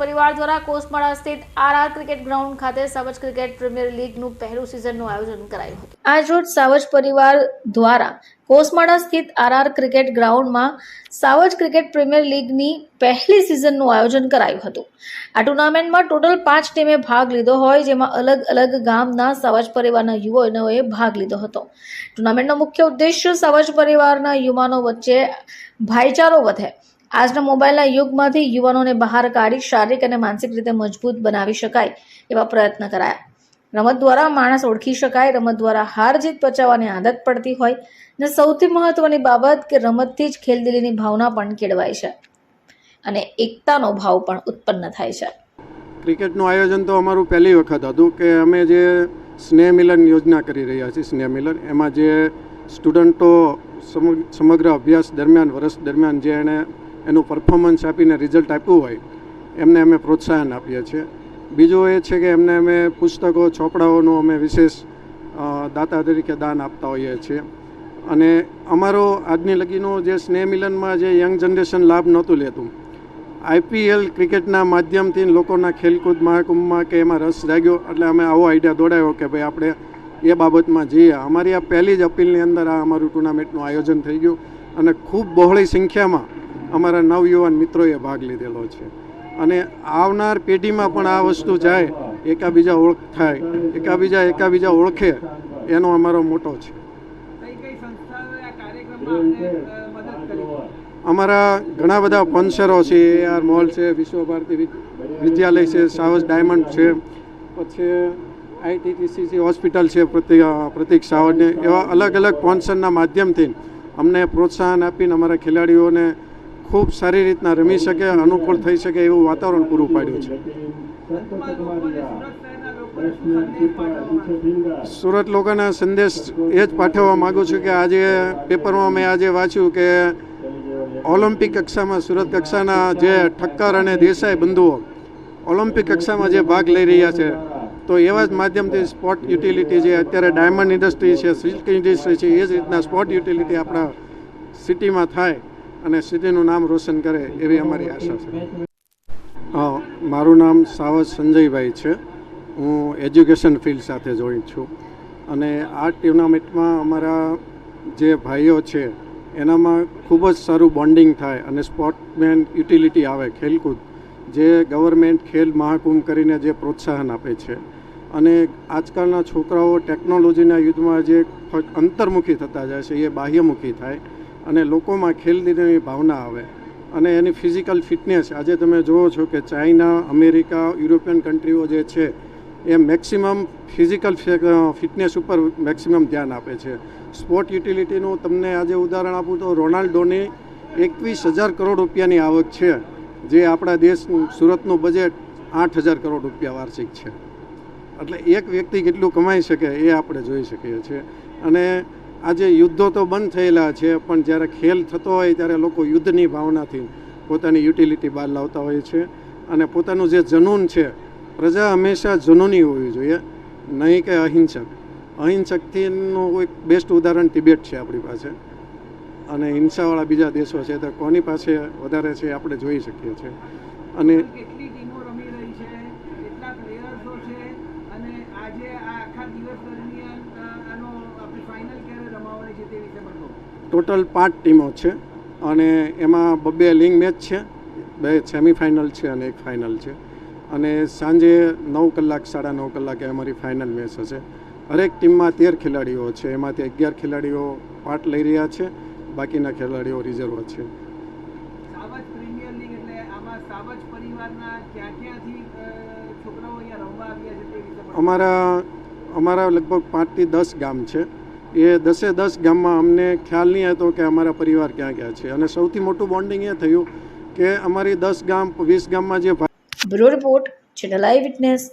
પરિવાર દ્વારા કોસમાળા સ્થિત આરઆર ક્રિકેટ ગ્રાઉન્ડ ખાતે સાવજ ક્રિકેટ પ્રીમિયર લીગનું પહેલું સિઝનનું આયોજન કરાયું હતું. આજરોજ સાવજ પરિવાર દ્વારા કોસમાળા સ્થિત આરઆર ક્રિકેટ ગ્રાઉન્ડમાં સાવજ ક્રિકેટ પ્રીમિયર લીગની પહેલી સિઝનનું આયોજન કરાયું હતું. આ ટુર્નામેન્ટમાં ટોટલ પાંચ ટીમે ભાગ લીધો હોય, જેમાં અલગ અલગ ગામના સાવજ પરિવારના યુવાનોએ ભાગ લીધો હતો. ટુર્નામેન્ટનો મુખ્ય ઉદ્દેશ્ય સાવજ પરિવારના યુવાનો વચ્ચે ભાઈચારો વધે આજના મોબાઈલના યુગમાંથી યુવાનોને બહાર કાઢી શારીરિક અને માનસિક રીતે મજબૂત બનાવી શકાય એવા પ્રયત્ન કરાયા. રમત દ્વારા માણસ ઓળખી શકાય, રમત દ્વારા હાર જીત પચાવવાની આદત પડતી હોય અને સૌથી મહત્વની બાબત કે રમતથી જ ખેલદિલીની ભાવના પણ કેળવાય છે અને એકતાનો ભાવ પણ ઉત્પન્ન થાય છે. ક્રિકેટનું આયોજન તો અમારું પહેલી વખત હતું કે અમે જે સ્નેહ મિલન યોજના કરી રહ્યા છીએ, સ્નેહ મિલન, એમાં જે સ્ટુડન્ટો સમગ્ર અભ્યાસ દરમિયાન, વર્ષ દરમિયાન જે એણે એનું પરફોર્મન્સ આપીને રિઝલ્ટ આપ્યું હોય, એમને અમે પ્રોત્સાહન આપીએ છીએ. બીજું એ છે કે એમને અમે પુસ્તકો, ચોપડાઓનું અમે વિશેષ દાતા તરીકે દાન આપતા હોઈએ છીએ. અને અમારો આજની લગીનો જે સ્નેહ મિલનમાં જે યંગ જનરેશન લાભ નહોતું લેતું. આઈપીએલ ક્રિકેટના માધ્યમથી લોકોના ખેલકૂદ મહાકુંભમાં કે એમાં રસ જાગ્યો, એટલે અમે આવો આઈડિયા દોડાવ્યો કે ભાઈ આપણે એ બાબતમાં જઈએ. અમારી આ પહેલી જ અપીલની અંદર આ અમારું ટુર્નામેન્ટનું આયોજન થઈ ગયું અને ખૂબ બહોળી સંખ્યામાં અમારા નવયુવાન મિત્રોએ ભાગ લીધેલો છે. અને આવનાર પેઢીમાં પણ આ વસ્તુ જાય, એકાબીજા ઓળખ થાય, એકાબીજા એકાબીજા ઓળખે, એનો અમારો મોટો છે. અમારા ઘણા બધા સ્પોન્સરો છે એઆર મોલ છે વિશ્વ ભારતી વિદ્યાલય છે સાવજ ડાયમંડ છે, પછી આઈટીટીસીસી હોસ્પિટલ છે, પ્રતિક પ્રતિક સાવજને, એવા અલગ અલગ સ્પોન્સરના માધ્યમથી અમને પ્રોત્સાહન આપીને અમારા ખેલાડીઓને ખૂબ સારી રીતના રમી શકે, અનુકૂળ થઈ શકે એવું વાતાવરણ પૂરું પાડ્યું છે. સુરત લોકોને સંદેશ એ જ પાઠવવા માગું છું કે આજે પેપરમાં મેં આજે વાંચ્યું કે ઓલિમ્પિક કક્ષામાં, સુરત કક્ષાના જે ઠક્કર અને દેસાઈ બંધુઓ ઓલિમ્પિક કક્ષામાં જે ભાગ લઈ રહ્યા છે, તો એવા જ માધ્યમથી સ્પોર્ટ યુટિલિટી જે અત્યારે ડાયમંડ ઇન્ડસ્ટ્રી છે, સિલ્ક ઇન્ડસ્ટ્રી છે, એ જ રીતના સ્પોર્ટ યુટિલિટી આપણા સિટીમાં થાય. અને સિટીનું નામ રોશન કરે એવી અમારી આશા છે. મારું નામ સાવજ સંજયભાઈ છે. હું એજ્યુકેશન ફિલ્ડ સાથે જોઈન્ટ છું. અને આ ટુર્નામેન્ટમાં અમારા જે ભાઈઓ છે, એનામાં ખૂબ જ સારું બોન્ડિંગ થાય અને સ્પોર્ટમેન યુટિલિટી આવે ખેલકૂદ, જે ગવર્મેન્ટ ખેલ મહાકુંભ કરીને જે પ્રોત્સાહન આપે છે. અને આજકાલના છોકરાઓ ટેકનોલોજીના યુદ્ધમાં જે અંતર્મુખી થતા જાય છે, એ બાહ્યમુખી થાય. અને લોકોમાં ખેલદીની ભાવના આવે અને એની ફિઝિકલ ફિટનેસ. આજે તમે જુઓ છો કે ચાઇના, અમેરિકા, યુરોપિયન કન્ટ્રીઓ જે છે, એ મેક્સિમમ ફિઝિકલ ફિટનેસ ઉપર મેક્સિમમ ધ્યાન આપે છે. સ્પોર્ટ યુટિલિટીનું તમને આજે ઉદાહરણ આપું તો રોનાલ્ડોની એકવીસ હજાર કરોડ રૂપિયાની આવક છે, જે આપણા દેશ સુરતનું બજેટ આઠ હજાર કરોડ રૂપિયા વાર્ષિક છે. એટલે એક વ્યક્તિ કેટલું કમાઈ શકે એ આપણે જોઈ શકીએ છીએ. અને આજે યુદ્ધો તો બંધ થયેલા છે, પણ જ્યારે ખેલ થતો હોય ત્યારે લોકો યુદ્ધની ભાવનાથી પોતાની યુટિલિટી બહાર લાવતા હોય છે અને પોતાનું જે જનૂન છે, પ્રજા હંમેશા જનૂની હોવી જોઈએ, નહીં કે અહિંસક. અહિંસકથીનું એક બેસ્ટ ઉદાહરણ તિબેટ છે આપણી પાસે. અને હિંસાવાળા બીજા દેશો છે, તો કોની પાસે વધારે છે આપણે જોઈ શકીએ છીએ. અને કેટલી ટીમો રમી રહી છે કેટલા પ્લેયર્સો છે અને આજે આ આખા દિવસ દરમિયાન અ, આનો આપણી ફાઇનલ ક્યારે રમાવાની છે તે વિશે પણ કહો ટોટલ પાંચ ટીમો છે અને એમાં બબ્બે લિંગ મેચ છે બે સેમિફાઇનલ છે અને એક ફાઇનલ છે. અને સાંજે નવ કલાક સાડા નવ કલાકે અમારી ફાઇનલ મેચ હશે. હરેક ટીમમાં તેર ખેલાડીઓ છે એમાંથી અગિયાર ખેલાડીઓ પાર્ટ લઈ રહ્યા છે બાકીના ખેલાડીઓ રિઝર્વ છે. અમારા અમારા લગભગ પાંચથી દસ ગામ છે. એ દસે દસ ગામમાં અમને ખ્યાલ નહીં હતો કે અમારા પરિવાર ક્યાં ક્યાં છે. અને સૌથી મોટું બોન્ડિંગ એ થયું કે અમારી દસ ગામ, વીસ ગામમાં જે બ્યુરો રિપોર્ટ, ચેનલ આઈ વિટનેસ.